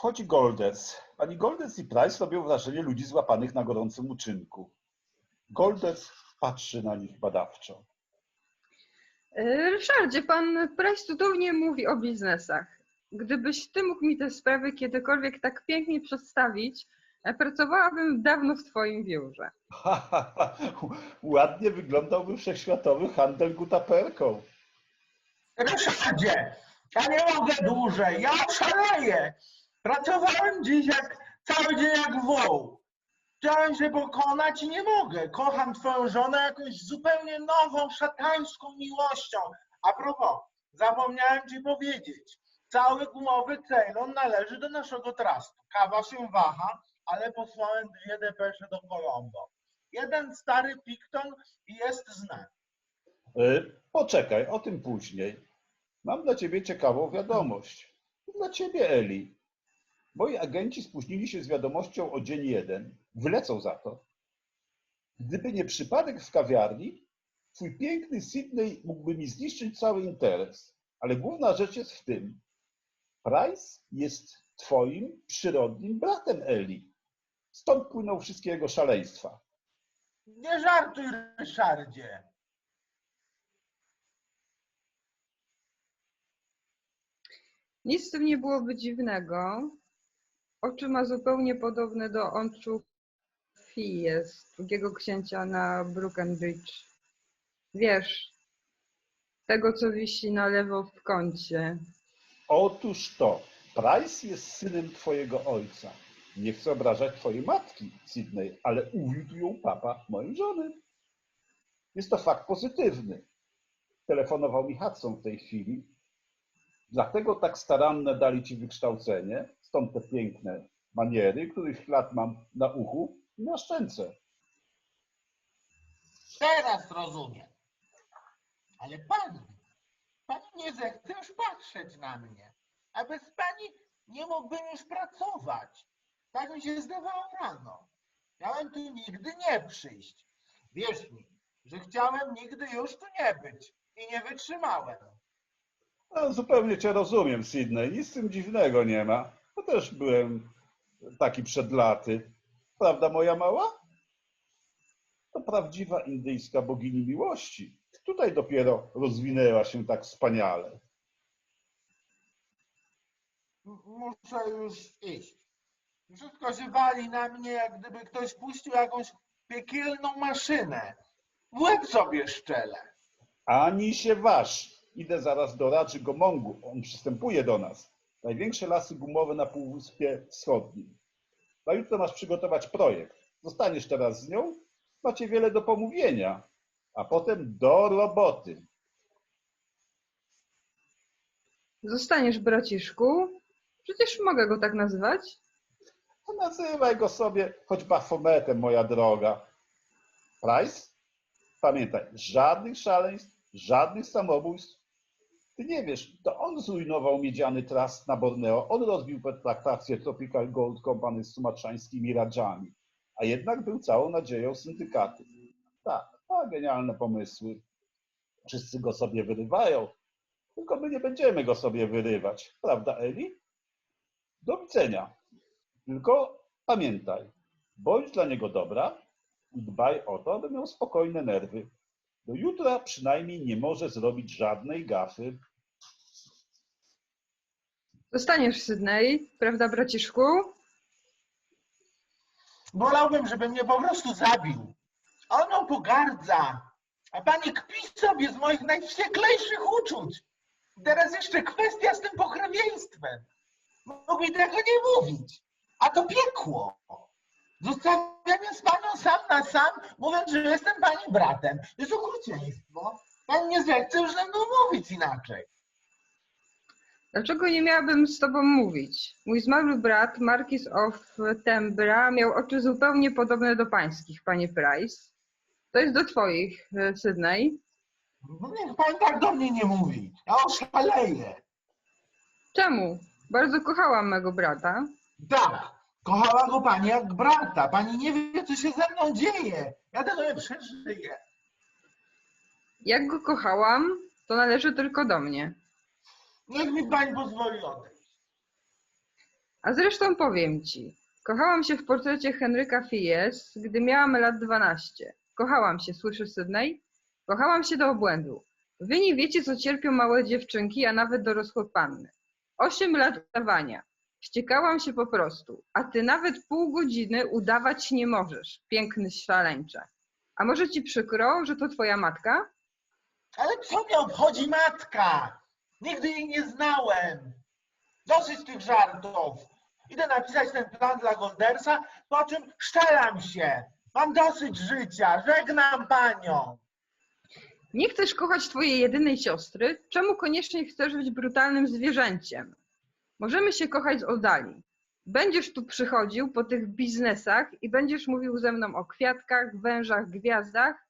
Wchodzi Golders. Pani Golders i Price robią wrażenie ludzi złapanych na gorącym uczynku. Golders patrzy na nich badawczo. E, Ryszardzie, pan Price cudownie mówi o biznesach. Gdybyś ty mógł mi te sprawy kiedykolwiek tak pięknie przedstawić, e, pracowałabym dawno w twoim biurze. Ha, ha, ha. Ładnie wyglądałby wszechświatowy handel gutaperką. Ryszardzie, ja nie mogę dłużej, ja szaleję. Pracowałem dziś jak cały dzień jak woł. Chciałem się pokonać i nie mogę. Kocham twoją żonę jakąś zupełnie nową, szatańską miłością. A propos, zapomniałem ci powiedzieć. Cały gumowy Ceylon należy do naszego trustu. Kawa się waha, ale posłałem dwie depesze do Colombo. Jeden stary Picton i jest znak. Y, Poczekaj, o tym później. Mam dla ciebie ciekawą wiadomość. Dla ciebie, Eli. Moi agenci spóźnili się z wiadomością o dzień jeden. Wylecą za to. Gdyby nie przypadek w kawiarni, twój piękny Sydney mógłby mi zniszczyć cały interes. Ale główna rzecz jest w tym. Price jest twoim przyrodnim bratem, Eli. Stąd płyną wszystkie jego szaleństwa. Nie żartuj, Ryszardzie. Nic w tym nie byłoby dziwnego. Oczy ma zupełnie podobne do oczu Fies, drugiego księcia na Brookenbridge. Wiesz, tego co wisi na lewo w kącie. Otóż to, Price jest synem twojego ojca. Nie chcę obrażać twojej matki, Sydney, ale uwiódł ją papa mojej żony. Jest to fakt pozytywny. Telefonował mi Hudson w tej chwili. Dlatego tak staranne dali ci wykształcenie, stąd te piękne maniery, których ślad mam na uchu i na szczęce. Teraz rozumiem. Ale pani, pani nie zechce już patrzeć na mnie. A bez pani nie mógłbym już pracować. Tak mi się zdawało rano. Miałem tu nigdy nie przyjść. Wierz mi, że chciałem nigdy już tu nie być. I nie wytrzymałem. No, zupełnie cię rozumiem, Sydney. Nic z tym dziwnego nie ma. Ja też byłem taki przed laty. Prawda, moja mała? To prawdziwa indyjska bogini miłości. Tutaj dopiero rozwinęła się tak wspaniale. Muszę już iść. Wszystko się wali na mnie, jak gdyby ktoś puścił jakąś piekielną maszynę. W łeb sobie szczelę. Ani się waż. Idę zaraz do Radży Gomongu. On przystępuje do nas. Największe lasy gumowe na Półwyspie Wschodnim. Na jutro masz przygotować projekt. Zostaniesz teraz z nią. Macie wiele do pomówienia. A potem do roboty. Zostaniesz, braciszku? Przecież mogę go tak nazywać. To nazywaj go sobie choć Bafometem, moja droga. Price? Pamiętaj, żadnych szaleństw, żadnych samobójstw. Ty nie wiesz, to on zrujnował miedziany trust na Borneo. On rozbił pertraktację Tropical Gold Company z sumatrzańskimi radżami. A jednak był całą nadzieją syndykatu. Tak, ma genialne pomysły. Wszyscy go sobie wyrywają. Tylko my nie będziemy go sobie wyrywać. Prawda, Eli? Do widzenia. Tylko pamiętaj, bądź dla niego dobra i dbaj o to, aby miał spokojne nerwy. Do jutra przynajmniej nie może zrobić żadnej gafy. Zostaniesz, Sydney, prawda, braciszku? Wolałbym, żeby mnie po prostu zabił. On mną pogardza. A pani kpi sobie z moich najwścieklejszych uczuć. Teraz jeszcze kwestia z tym pokrewieństwem. Mógł mi tego nie mówić. A to piekło. Zostawianie z panią sam na sam, mówiąc, że jestem pani bratem. Jest okrucieństwo. Pan nie zechce już ze mną mówić inaczej. Dlaczego nie miałabym z tobą mówić? Mój zmarły brat, Marquis of Tembra, miał oczy zupełnie podobne do pańskich, panie Price. To jest do twoich, e, Sydney. No niech pan tak do mnie nie mówi. Ja oszaleję. Czemu? Bardzo kochałam mego brata. Tak, kochała go pani jak brata. Pani nie wie, co się ze mną dzieje. Ja tego nie przeżyję. Jak go kochałam, to należy tylko do mnie. Niech mi pani pozwoli odejść. A zresztą powiem ci, kochałam się w portrecie Henryka Fies, gdy miałam lat 12. Kochałam się, słyszysz Sydney? Kochałam się do obłędu. Wy nie wiecie, co cierpią małe dziewczynki, a nawet dorosłe panny. Osiem lat udawania. Wściekałam się po prostu, a ty nawet pół godziny udawać nie możesz, piękny szaleńcze. A może ci przykro, że to twoja matka? Ale co mnie obchodzi matka? Nigdy jej nie znałem. Dosyć tych żartów. Idę napisać ten plan dla Goldersa, po czym szczelam się. Mam dosyć życia. Żegnam panią. Nie chcesz kochać twojej jedynej siostry? Czemu koniecznie chcesz być brutalnym zwierzęciem? Możemy się kochać z oddali. Będziesz tu przychodził po tych biznesach i będziesz mówił ze mną o kwiatkach, wężach, gwiazdach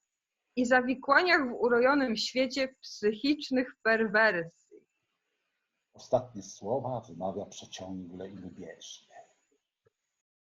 i zawikłaniach w urojonym świecie psychicznych perwersji. Ostatnie słowa wymawia przeciągle i lubieżnie.